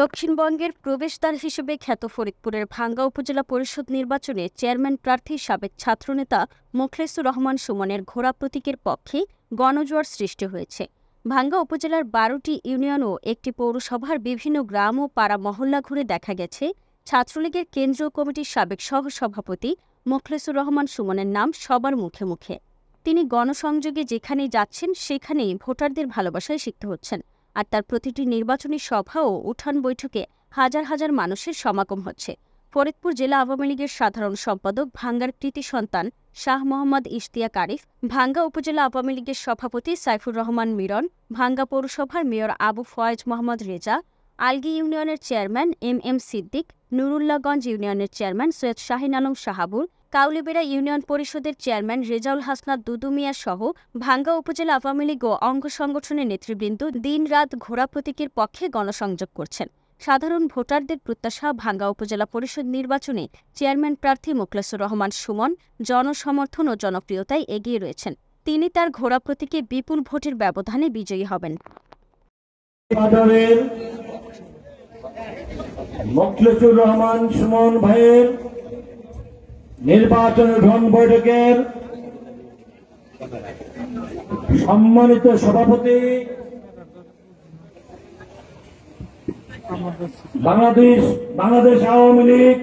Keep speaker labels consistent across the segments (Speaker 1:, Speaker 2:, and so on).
Speaker 1: দক্ষিণবঙ্গের প্রবেশদ্বার হিসেবে খ্যাত ফরিদপুরের ভাঙ্গা উপজেলা পরিষদ নির্বাচনে চেয়ারম্যান প্রার্থী সাবেক ছাত্রনেতা মোখলেসুর রহমান সুমনের ঘোড়া প্রতীকের পক্ষে গণজোয়ার সৃষ্টি হয়েছে। ভাঙ্গা উপজেলার বারোটি ইউনিয়ন ও একটি পৌরসভার বিভিন্ন গ্রাম ও পাড়া মহল্লা ঘুরে দেখা গেছে। ছাত্রলীগের কেন্দ্রীয় কমিটির সাবেক সহসভাপতি মোখলেসুর রহমান সুমনের নাম সবার মুখে মুখে। তিনি গণসংযোগে যেখানেই যাচ্ছেন, সেখানেই ভোটারদের ভালোবাসায় সিক্ত হচ্ছেন। আর তার প্রতিটি নির্বাচনী সভা ও উঠান বৈঠকে হাজার হাজার মানুষের সমাগম হচ্ছে। ফরিদপুর জেলা আওয়ামী লীগের সাধারণ সম্পাদক ভাঙ্গার কৃতি সন্তান শাহ মোহাম্মদ ইশতিয়াক আরিফ, ভাঙ্গা উপজেলা আওয়ামী লীগের সভাপতি সাইফুর রহমান মিরন, ভাঙ্গা পৌরসভার মেয়র আবু ফয়েজ মোহাম্মদ রেজা, আলগি ইউনিয়নের chairman M M Siddique Nurullaganj ইউনিয়নের চেয়ারম্যান সৈয়দ শাহিন আলম শাহাবুর, কাউলিবেড়া ইউনিয়ন পরিষদের চেয়ারম্যান রেজাউল হাসনাত দুদু মিয়া সহ ভাঙ্গা উপজেলা আওয়ামী লীগ ও অঙ্গ সংগঠনের নেতৃবৃন্দ দিনরাত ঘোড়া প্রতীকের পক্ষে গণসংযোগ করছেন। সাধারণ ভোটারদের প্রত্যাশা, ভাঙ্গা উপজেলা পরিষদ নির্বাচনে চেয়ারম্যান প্রার্থী মোখলেসুর রহমান সুমন, জনসমর্থন ও জনপ্রিয়তায় এগিয়ে রয়েছেন। তিনি তার ঘোড়া প্রতীকে বিপুল ভোটের ব্যবধানে বিজয়ী হবেন।
Speaker 2: মোখলেসুর রহমান সুমন ভাইয়ের নির্বাচন গ্রহণ বৈঠকের সম্মানিত সভাপতি বাংলাদেশ বাংলাদেশ আওয়ামী লীগ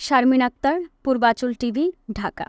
Speaker 1: শারমিন আক্তার, পূর্বাচল টিভি, ঢাকা।